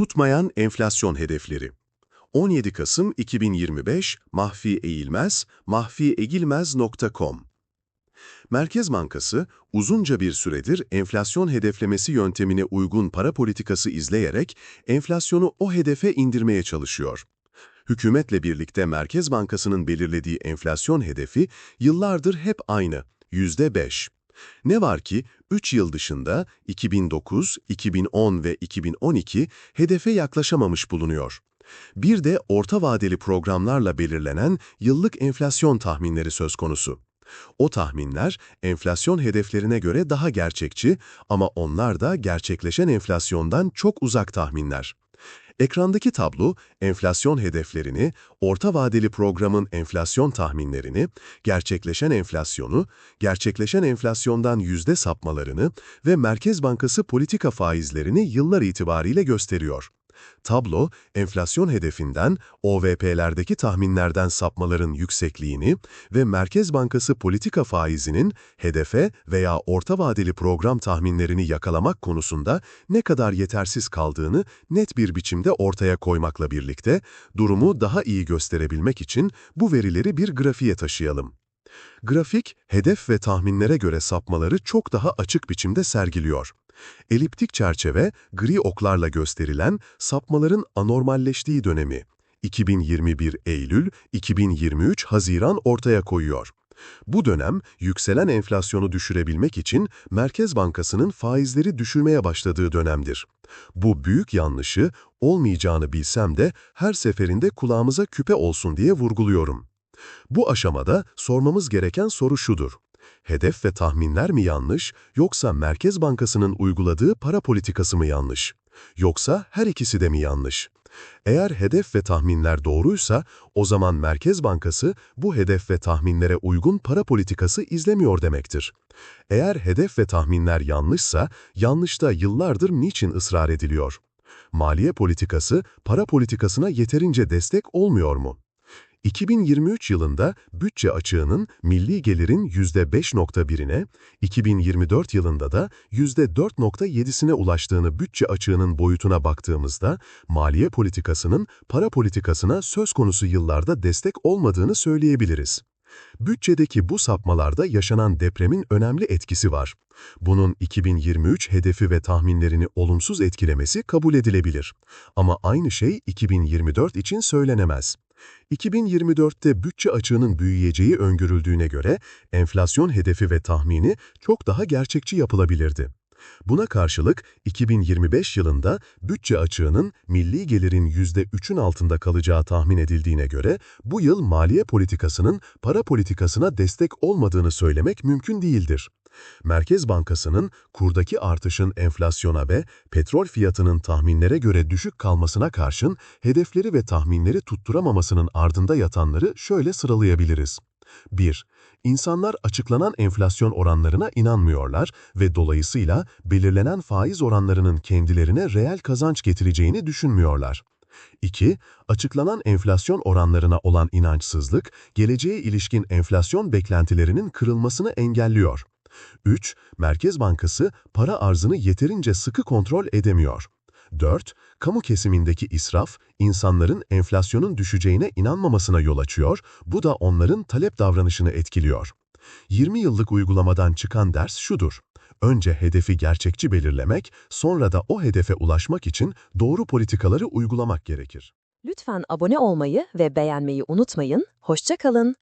Tutmayan enflasyon hedefleri. 17 Kasım 2025 Mahfi Eğilmez, mahfiegilmez.com Merkez Bankası, uzunca bir süredir enflasyon hedeflemesi yöntemine uygun para politikası izleyerek enflasyonu o hedefe indirmeye çalışıyor. Hükümetle birlikte Merkez Bankası'nın belirlediği enflasyon hedefi yıllardır hep aynı, %5. Ne var ki 3 yıl dışında 2009, 2010 ve 2012 hedefe yaklaşamamış bulunuyor. Bir de orta vadeli programlarla belirlenen yıllık enflasyon tahminleri söz konusu. O tahminler enflasyon hedeflerine göre daha gerçekçi ama onlar da gerçekleşen enflasyondan çok uzak tahminler. Ekrandaki tablo, enflasyon hedeflerini, orta vadeli programın enflasyon tahminlerini, gerçekleşen enflasyonu, gerçekleşen enflasyondan yüzde sapmalarını ve Merkez Bankası politika faizlerini yıllar itibariyle gösteriyor. Tablo, enflasyon hedefinden, OVP'lerdeki tahminlerden sapmaların yüksekliğini ve Merkez Bankası politika faizinin hedefe veya orta vadeli program tahminlerini yakalamak konusunda ne kadar yetersiz kaldığını net bir biçimde ortaya koymakla birlikte, durumu daha iyi gösterebilmek için bu verileri bir grafiğe taşıyalım. Grafik, hedef ve tahminlere göre sapmaları çok daha açık biçimde sergiliyor. Eliptik çerçeve, gri oklarla gösterilen sapmaların anormalleştiği dönemi 2021 Eylül, 2023 Haziran ortaya koyuyor. Bu dönem, yükselen enflasyonu düşürebilmek için Merkez Bankası'nın faizleri düşürmeye başladığı dönemdir. Bu büyük yanlışı, olmayacağını bilsem de her seferinde kulağımıza küpe olsun diye vurguluyorum. Bu aşamada sormamız gereken soru şudur. Hedef ve tahminler mi yanlış, yoksa Merkez Bankası'nın uyguladığı para politikası mı yanlış? Yoksa her ikisi de mi yanlış? Eğer hedef ve tahminler doğruysa, o zaman Merkez Bankası bu hedef ve tahminlere uygun para politikası izlemiyor demektir. Eğer hedef ve tahminler yanlışsa, yanlışta yıllardır niçin ısrar ediliyor? Maliye politikası, para politikasına yeterince destek olmuyor mu? 2023 yılında bütçe açığının milli gelirin %5.1'ine, 2024 yılında da %4.7'sine ulaştığını bütçe açığının boyutuna baktığımızda, maliye politikasının para politikasına söz konusu yıllarda destek olmadığını söyleyebiliriz. Bütçedeki bu sapmalarda yaşanan depremin önemli etkisi var. Bunun 2023 hedefi ve tahminlerini olumsuz etkilemesi kabul edilebilir. Ama aynı şey 2024 için söylenemez. 2024'te bütçe açığının büyüyeceği öngörüldüğüne göre enflasyon hedefi ve tahmini çok daha gerçekçi yapılabilirdi. Buna karşılık 2025 yılında bütçe açığının milli gelirin %3'ün altında kalacağı tahmin edildiğine göre bu yıl maliye politikasının para politikasına destek olmadığını söylemek mümkün değildir. Merkez Bankası'nın kurdaki artışın enflasyona ve petrol fiyatının tahminlere göre düşük kalmasına karşın hedefleri ve tahminleri tutturamamasının ardında yatanları şöyle sıralayabiliriz. 1. İnsanlar açıklanan enflasyon oranlarına inanmıyorlar ve dolayısıyla belirlenen faiz oranlarının kendilerine reel kazanç getireceğini düşünmüyorlar. 2. Açıklanan enflasyon oranlarına olan inançsızlık, geleceğe ilişkin enflasyon beklentilerinin kırılmasını engelliyor. 3. Merkez Bankası para arzını yeterince sıkı kontrol edemiyor. 4. Kamu kesimindeki israf, insanların enflasyonun düşeceğine inanmamasına yol açıyor, bu da onların talep davranışını etkiliyor. 20 yıllık uygulamadan çıkan ders şudur. Önce hedefi gerçekçi belirlemek, sonra da o hedefe ulaşmak için doğru politikaları uygulamak gerekir. Lütfen abone olmayı ve beğenmeyi unutmayın. Hoşça kalın.